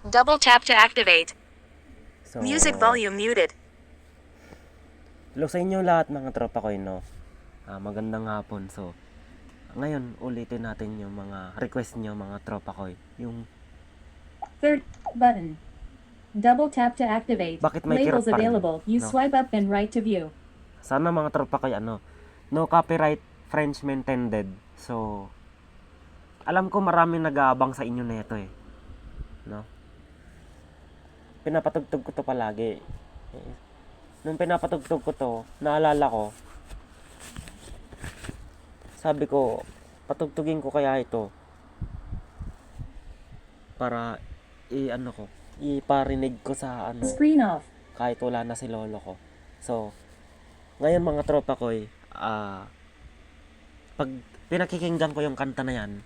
Double tap to activate. So, Music volume muted. Hello sa inyo lahat mga tropa ko, no? Ah, magandang hapon. So, ngayon ulitin natin yung mga request nyo mga tropa ko. Yung Third button. Double tap to activate. Bakit may Labels kirot pa rin? available. You No. swipe up and right to view. sana mga tropa ko, ano, no copyright French intended. So, alam ko maraming nag-aabang sa inyo na ito eh. No? Pinapatugtog ko to palagi. Nung pinapatugtog ko to, naalala ko, sabi ko, patugtugin ko kaya ito para i-ano ko, iparinig ko sa ano, Screen off. kahit wala na si lolo ko. So, ngayon mga tropa ko, eh, ah, pag pinakikinggan ko yung kanta na yan,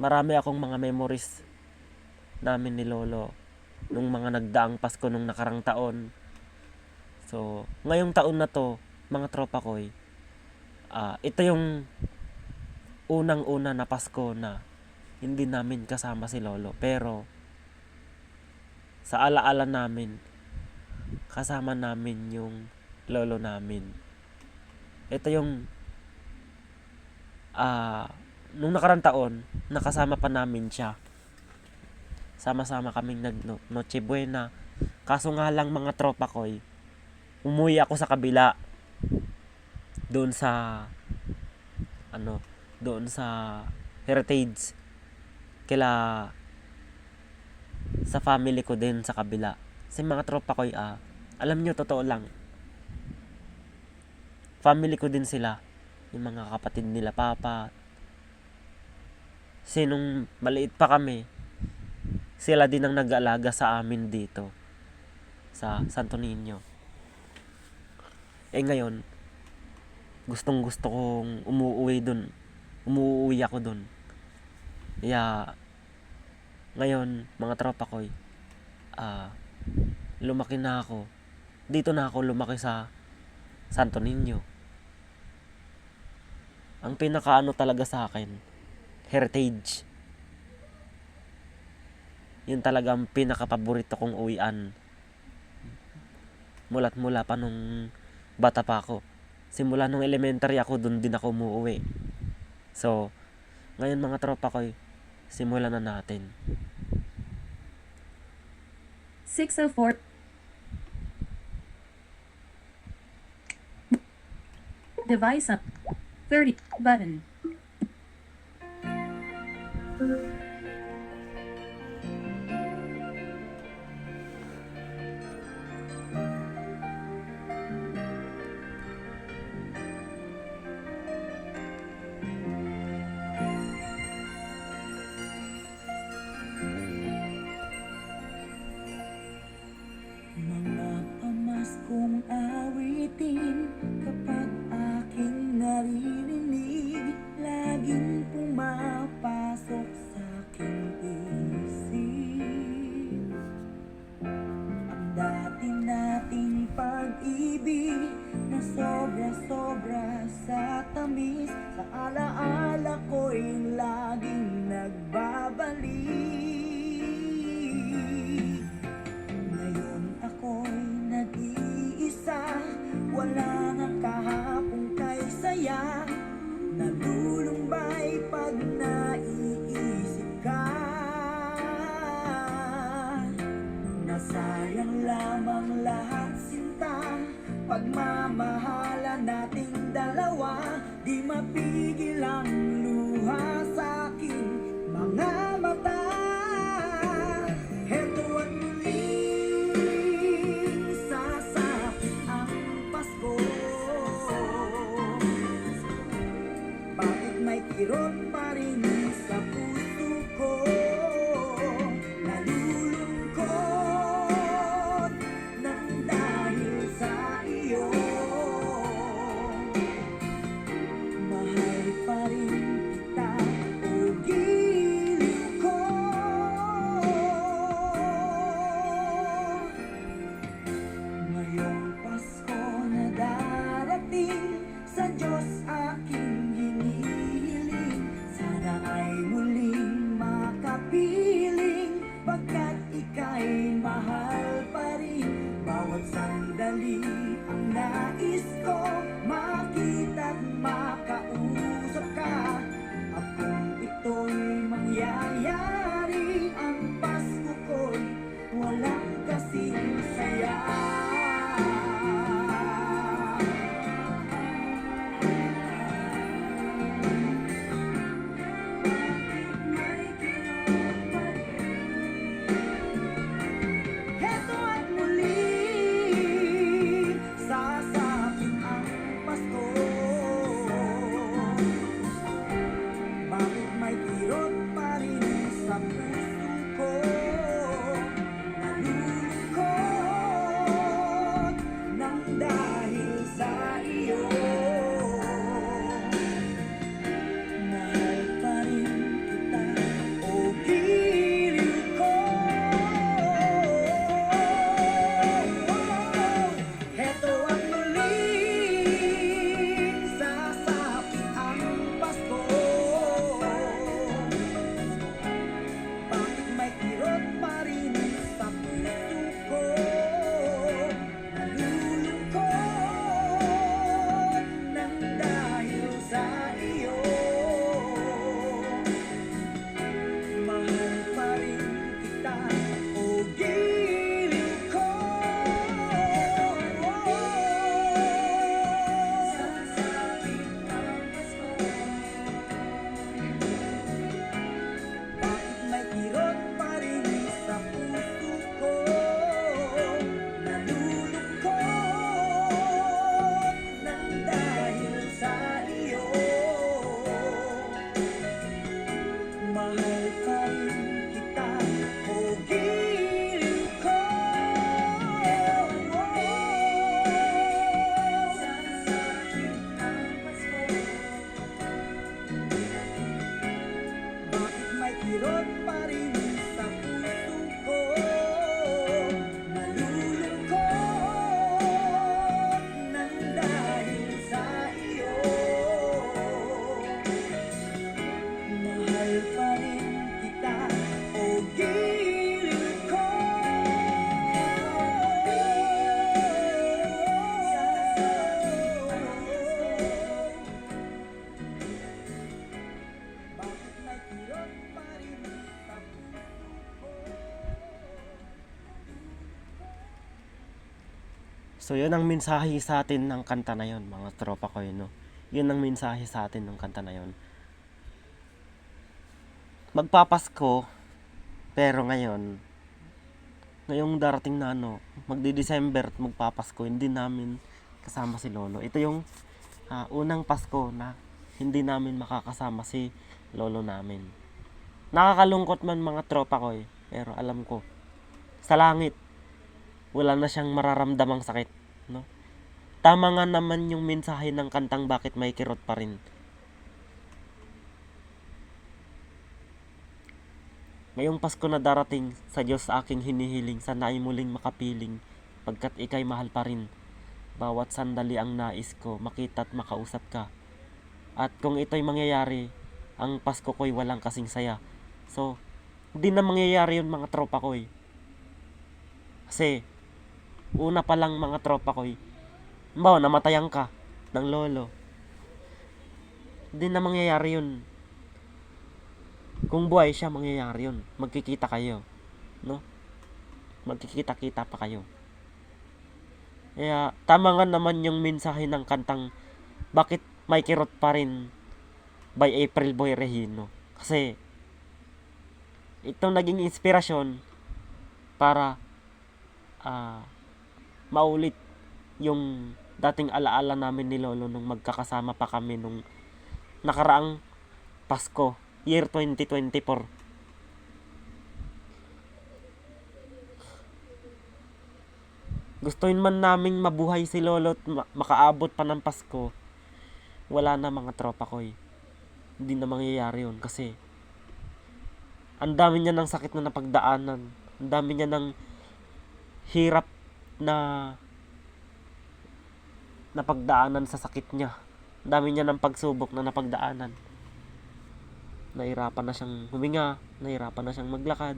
marami akong mga memories namin ni lolo nung mga nagdaang Pasko nung nakarang taon. So, ngayong taon na to, mga tropa ko, eh, ah, ito yung unang-una na Pasko na hindi namin kasama si lolo. Pero, sa alaala namin, kasama namin yung lolo namin. Ito yung ah nung nakarang taon, nakasama pa namin siya. Sama-sama kaming nag no, Noche Buena. Kaso nga lang mga tropa ko, eh, umuwi ako sa kabila. Doon sa ano, doon sa Heritage. Kila sa family ko din sa kabila. Kasi mga tropa ko, ah, alam nyo, totoo lang. Family ko din sila. Yung mga kapatid nila, papa. Kasi nung maliit pa kami, sila din ang nag-aalaga sa amin dito. Sa Santo Niño. Eh ngayon, gustong gusto kong umuwi dun. Umuwi ako dun. Kaya, ngayon, mga tropa ko, ah, lumaki na ako. Dito na ako lumaki sa Santo Niño. Ang pinakaano talaga sa akin, heritage. Yun talaga ang pinakapaborito kong uwian. Mula't mula pa nung bata pa ako. Simula nung elementary ako, dun din ako umuwi. So, ngayon mga tropa ko, simulan na natin. 604. Device up. 30 button. Di mapigil ang So, yun ang mensahe sa atin ng kanta na yun, mga tropa ko yun, no? Yun ang mensahe sa atin ng kanta na yun. Magpapasko, pero ngayon, ngayong darating na ano, magdi-December at magpapasko, hindi namin kasama si Lolo. Ito yung ah, unang Pasko na hindi namin makakasama si Lolo namin. Nakakalungkot man mga tropa ko eh, pero alam ko, sa langit, wala na siyang mararamdamang sakit, no? Tama nga naman yung mensahe ng kantang Bakit May Kirot pa rin. Ngayong Pasko na darating, sa Diyos aking hinihiling, sana ay muling makapiling, pagkat ikay mahal pa rin. Bawat sandali ang nais ko, makita at makausap ka. At kung ito'y mangyayari, ang Pasko ko'y walang kasing saya. So, hindi na mangyayari yun mga tropa ko eh. Kasi, una pa lang mga tropa ko eh. Bawa, namatayan ka ng lolo. Hindi na mangyayari yun. Kung buhay siya, mangyayari yun. Magkikita kayo. No? Magkikita-kita pa kayo. Kaya, tama nga naman yung mensahe ng kantang Bakit may kirot pa rin by April Boy Regino. Kasi, itong naging inspirasyon para ah maulit yung dating alaala namin ni Lolo nung magkakasama pa kami nung nakaraang Pasko, year 2024. Gustuin man naming mabuhay si Lolo at ma- makaabot pa ng Pasko, wala na mga tropa ko eh. Hindi na mangyayari yun kasi ang dami niya ng sakit na napagdaanan. Ang dami niya ng hirap na napagdaanan sa sakit niya. Dami niya ng pagsubok na napagdaanan. Nahirapan na siyang huminga, nahirapan na siyang maglakad.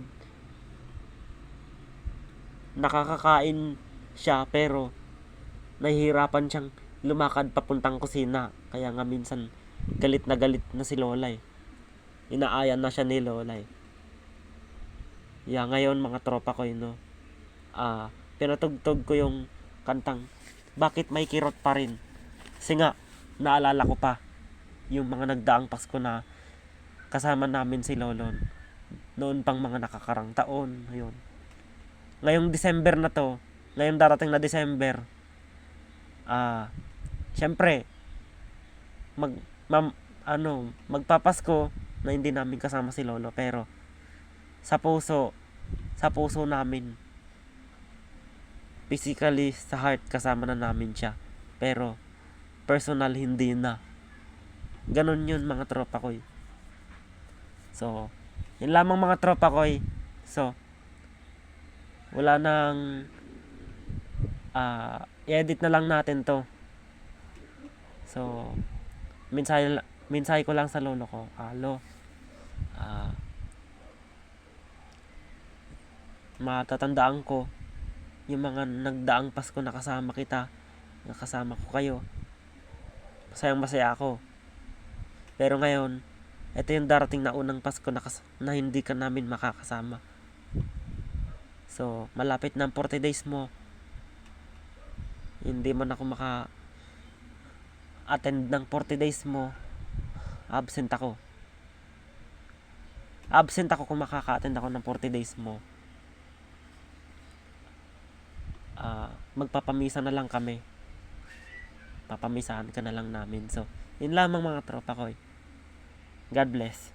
Nakakakain siya pero nahihirapan siyang lumakad papuntang kusina. Kaya nga minsan galit na galit na si Lola eh. Inaayan na siya ni Lola eh. Yeah, ngayon mga tropa ko no. Ah, pinatugtog ko yung kantang Bakit may kirot pa rin? Kasi nga, naalala ko pa yung mga nagdaang Pasko na kasama namin si Lolon. Noon pang mga nakakarang taon, ayun. Ngayong December na to, ngayong darating na December, ah, syempre, mag, mam, ano, magpapasko na hindi namin kasama si Lolo, pero, sa puso, sa puso namin, physically, sa heart, kasama na namin siya. Pero, personal, hindi na. Ganon yun, mga tropa ko. So, yun lamang mga tropa ko. So, wala nang ah i-edit na lang natin to. So, mensahe, mensahe ko lang sa lolo ko. Alo, ah, matatandaan ko yung mga nagdaang Pasko na kasama kita, nakasama ko kayo. Masayang masaya ako. Pero ngayon, ito yung darating na unang Pasko na, kas- na hindi ka namin makakasama. So, malapit na ang 40 days mo. Hindi man ako maka attend ng 40 days mo. Absent ako. Absent ako kung makaka-attend ako ng 40 days mo. Ah, magpapamisa na lang kami. Papamisahan ka na lang namin. So, yun lamang mga tropa ko. eh. God bless.